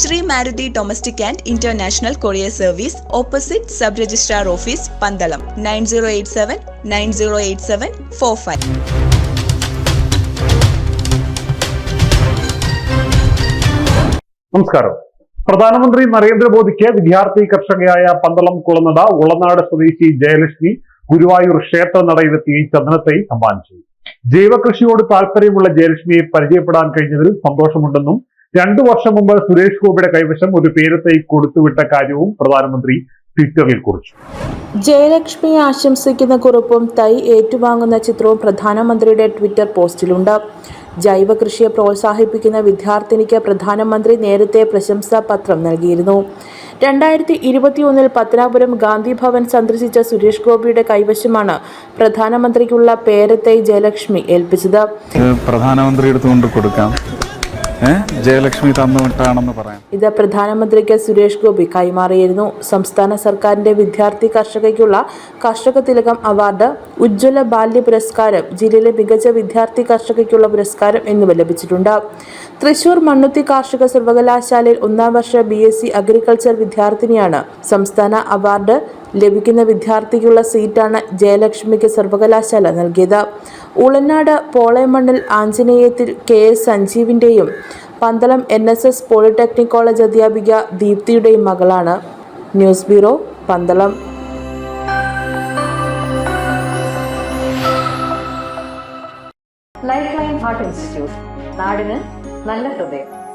Shri Maruti domestic and international courier service opposite sub registrar office Pandalam nine zero eight seven nine zero eight seven four five. നമസ്കാരം. പ്രധാനമന്ത്രി നരേന്ദ്രമോദിക്ക് വിദ്യാർത്ഥി കർഷകയായ പന്തളം കുളനട ഉളനാട് സ്വദേശി ജയലക്ഷ്മി ഗുരുവായൂർ ക്ഷേത്ര നടയിലെത്തി ചന്ദനത്തൈ സമ്മാനിച്ചു. ജൈവകൃഷിയോട് താല്പര്യമുള്ള ജയലക്ഷ്മിയെ പരിചയപ്പെടാൻ കഴിഞ്ഞതിൽ സന്തോഷമുണ്ടെന്നും രണ്ടു വർഷം മുമ്പ് സുരേഷ് ഗോപിയുടെ കൈവശം ഒരു പേരത്തൈ കൊടുത്തുവിട്ട കാര്യവും പ്രധാനമന്ത്രി ട്വിറ്ററിൽ കുറിച്ചു. ജയലക്ഷ്മിയെ ആശംസിക്കുന്ന കുറിപ്പും തൈ ഏറ്റുവാങ്ങുന്ന ചിത്രവും പ്രധാനമന്ത്രിയുടെ ട്വിറ്റർ പോസ്റ്റിലുണ്ട്. ജൈവ കൃഷിയെ പ്രോത്സാഹിപ്പിക്കുന്ന വിദ്യാർത്ഥിനിക്ക് പ്രധാനമന്ത്രി നേരത്തെ പ്രശംസാ പത്രം നൽകിയിരുന്നു. രണ്ടായിരത്തി ഇരുപത്തിയൊന്നിൽ പത്തനാപുരം ഗാന്ധി ഭവൻ സന്ദർശിച്ച സുരേഷ് ഗോപിയുടെ കൈവശമാണ് പ്രധാനമന്ത്രിക്കുള്ള പേരത്തെ ജയലക്ഷ്മി ഏൽപ്പിച്ചത്. പ്രധാനമന്ത്രി എടുത്തുകൊണ്ട് കൊടുക്കാം. ജയലക്ഷ്മി തന്നുവിട്ടാണെന്ന് പറയാം. ഇത് പ്രധാനമന്ത്രിക്ക് സുരേഷ് ഗോപി കൈമാറിയിരുന്നു. സംസ്ഥാന സർക്കാരിന്റെ വിദ്യാർത്ഥി കർഷകയ്ക്കുള്ള കർഷക തിലകം അവാർഡ് ഉജ്ജ്വല ബാല്യ പുരസ്കാരം ജില്ലയിലെ മികച്ച വിദ്യാർത്ഥി കർഷകയ്ക്കുള്ള പുരസ്കാരം എന്നിവ ലഭിച്ചിട്ടുണ്ട്. തൃശൂർ മണ്ണുത്തി കാർഷിക സർവകലാശാലയിൽ ഒന്നാം വർഷ ബി എസ് സി അഗ്രികൾച്ചർ വിദ്യാർത്ഥിനിയാണ് സംസ്ഥാന അവാർഡ് ലഭിക്കുന്ന വിദ്യാർത്ഥിക്കുള്ള സീറ്റാണ് ജയലക്ഷ്മിക്ക് സർവകലാശാല നൽകിയത്. ഉളനാട് പോളയമണ്ണിൽ ആഞ്ജനേയത്തിൽ K S സഞ്ജീവിന്റെയും Pandalam N S S polytechnic college അധ്യാപിക ദീപ്തിയുടെയും മകളാണ്. News bureau Pandalam. Life line heart institute നാടിന് നല്ല ഹൃദയം.